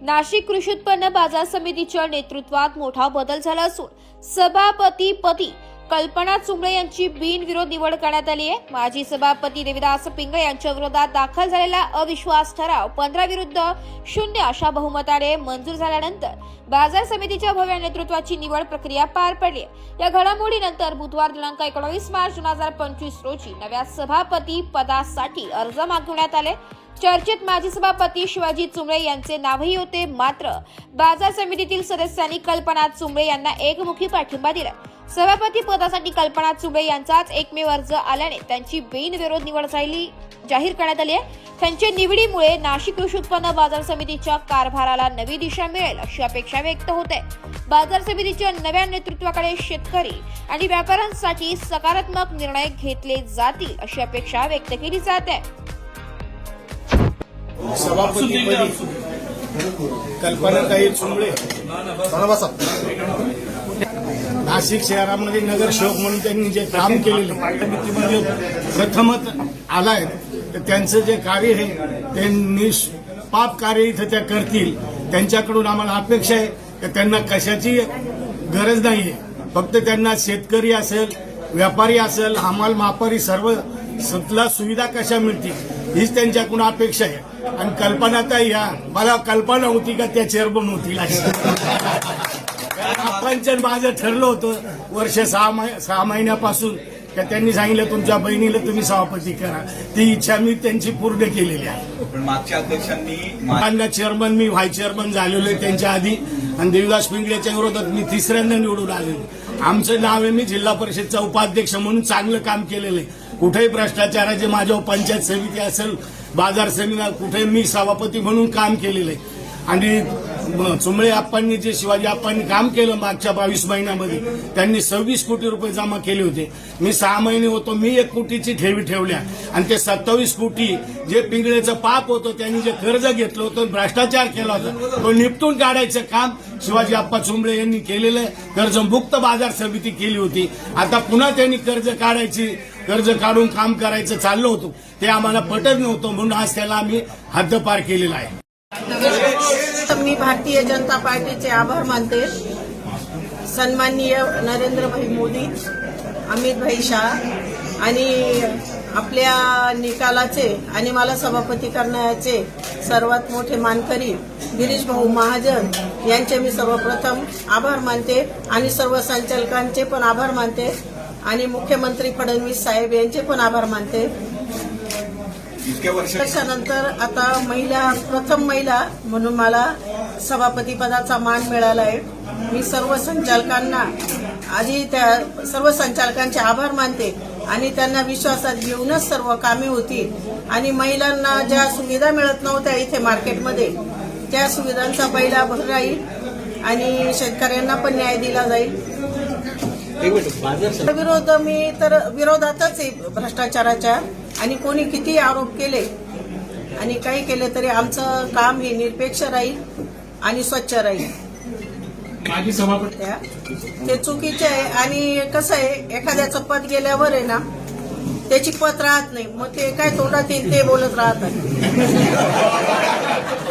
नाशिक कृषी उत्पन्न बाजार समितीच्या नेतृत्वात मोठा बदल झाला असून सभापती पती कल्पना चुंबळे यांची बिनविरोध निवड करण्यात आली आहे माजी सभापती देविदास पिंगळे यांच्या विरोधात दाखल झालेला अविश्वास ठराव पंधरा विरुद्ध शून्य अशा बहुमताने मंजूर झाल्यानंतर बाजार समितीच्या भव्य नेतृत्वाची निवड प्रक्रिया पार पडली आहे. या घडामोडीनंतर बुधवार दिनांक एकोणवीस मार्च दोन हजार पंचवीस रोजी नव्या सभापती पदासाठी अर्ज मागवण्यात आले चर्चेत माजी सभापती शिवाजी चुंबळे यांचे नावही होते मात्र बाजार समितीतील सदस्यांनी कल्पना चुंबळे यांना एकमुखी पाठिंबा दिला. सभापती पदासाठी कल्पना चुबळे यांचाच एकमेव अर्ज आल्याने त्यांची बिनविरोध निवड झाली. जाहीर करण्यात आली आहे. त्यांच्या निवडीमुळे नाशिक कृषी उत्पन्न बाजार समितीच्या कारभाराला नवी दिशा मिळेल अशी अपेक्षा व्यक्त होते. बाजार समितीच्या नव्या नेतृत्वाकडे शेतकरी आणि व्यापाऱ्यांसाठी सकारात्मक निर्णय घेतले जातील अशी अपेक्षा व्यक्त केली जाते सभापतीपदी कल्पनाताई चुंबळे. नाशिक शहरामध्ये नगरसेवक म्हणून त्यांनी जे काम केलेले समितीमध्ये प्रथमच आलाय. तर त्यांचं जे कार्य आहे ते निष्पाप कार्य इथं त्या करतील. त्यांच्याकडून आम्हाला अपेक्षा आहे. की त्यांना कशाची गरज नाहीये. फक्त त्यांना शेतकरी असेल व्यापारी असेल हमाल मापारी सर्व सतला सुविधा कशा मिळतील? हीच त्यांच्याकडून अपेक्षा आहे. आणि कल्पनाताई ह्या मला कल्पना होती का त्या चेअरमन होतील आपण माझं ठरलं होतं वर्ष सहा महि- सहा महिन्यापासून का त्यांनी सांगितलं तुमच्या बहिणीला तुम्ही सभापती करा. ती इच्छा मी त्यांची पूर्ण केलेली आहे. मागच्या अध्यक्षांनी चेअरमन मी व्हाईस चेअरमन झालेलो आहे त्यांच्या आधी. आणि देवदास पिंगळेच्या विरोधात मी तिसऱ्यांदा निवडून आलेलो आमचं नाव आहे मी जिल्हा परिषदचा उपाध्यक्ष म्हणून चांगलं काम केलेलं आहे. कुठेही भ्रष्टाचाराचे माझ्यावर पंचायत समिती असेल बाजार समिती कुठे मी सभापती म्हणून काम केलेलं आहे. आणि म- चुंबळे आप्पांनी जे शिवाजी आप्पांनी काम केलं मागच्या बावीस महिन्यामध्ये त्यांनी सव्वीस कोटी रुपये जमा केले होते. मी सहा महिने होतो मी एक कोटीची ठेवी ठेवल्या. आणि ते सत्तावीस कोटी जे पिंगळेचं पाप होतं त्यांनी जे कर्ज घेतलं होतं भ्रष्टाचार केला होता तो निपटून काढायचं काम शिवाजी आप्पा चुंबळे यांनी केलेलं आहे. कर्जमुक्त बाजार समिती केली होती. आता पुन्हा त्यांनी कर्ज काढायची कर्ज काढून काम करायचं चाललं होतं ते आम्हाला पटत नव्हतं म्हणून आज त्याला आम्ही हद्दपार केलेला आहे. मी भारतीय जनता पार्टीचे आभार मानते. सन्माननीय नरेंद्रभाई मोदी अमितभाई शाह आणि आपल्या निकालाचे आणि मला सभापती करण्याचे सर्वात मोठे मानकरी गिरीश भाऊ महाजन यांचे मी सर्वप्रथम आभार मानते आणि सर्व संचालकांचे पण आभार मानते. आणि मुख्यमंत्री फडणवीस साहेब यांचे पण आभार मानते. त्याच्यानंतर आता महिला प्रथम महिला म्हणून मला सभापती पदाचा मान मिळाला आहे मी सर्व संचालकांना आधी त्या सर्व संचालकांचे आभार मानते आणि त्यांना विश्वासात घेऊनच सर्व कामे होतील. आणि महिलांना ज्या सुविधा मिळत नव्हत्या इथे मार्केटमध्ये त्या सुविधांचा पहिला भर राहील आणि शेतकऱ्यांना पण न्याय दिला जाईल. विरोध मी तर विरोधातच आहे भ्रष्टाचाराच्या. आणि कोणी किती आरोप केले आणि काही केले तरी आमचं काम हे निरपेक्ष राहील आणि स्वच्छ राहील. ते चुकीचे आहे. आणि कसं आहे एखाद्याचं पद गेल्यावर आहे ना त्याची पत राहत नाही. मग ते काय तोंडात येईल ते बोलत राहतात.